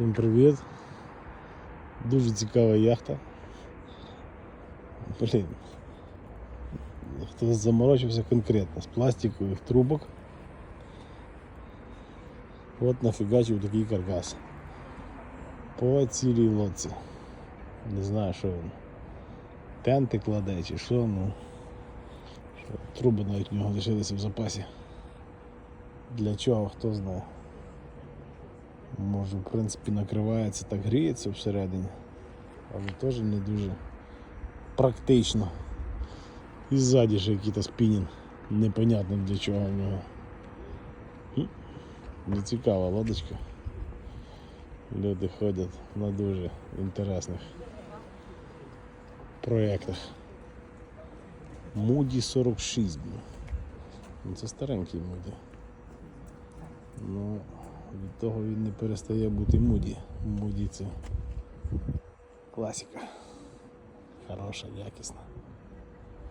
Всім привіт. Дуже цікава яхта. Блін. Хтось заморочився конкретно з пластикових трубок. От нафігачив такий каркас. По цілій лодці. Не знаю, що він. Тенти кладе чи що, ну. Що, труби навіть в нього лишилися в запасі. Для чого, хто знає. Може, в принципі, накривається, так гріється всередині, але теж не дуже практично. І ззаді ще якийсь спінінг. Непонятно для чого в нього. Хм, Не цікава лодочка. Люди ходять на дуже інтересних проєктах. Муді 46. блін. Ну, Це старенький Муді. Ну, від того він не перестає бути Муді. Муді це класика. Хороша, якісна.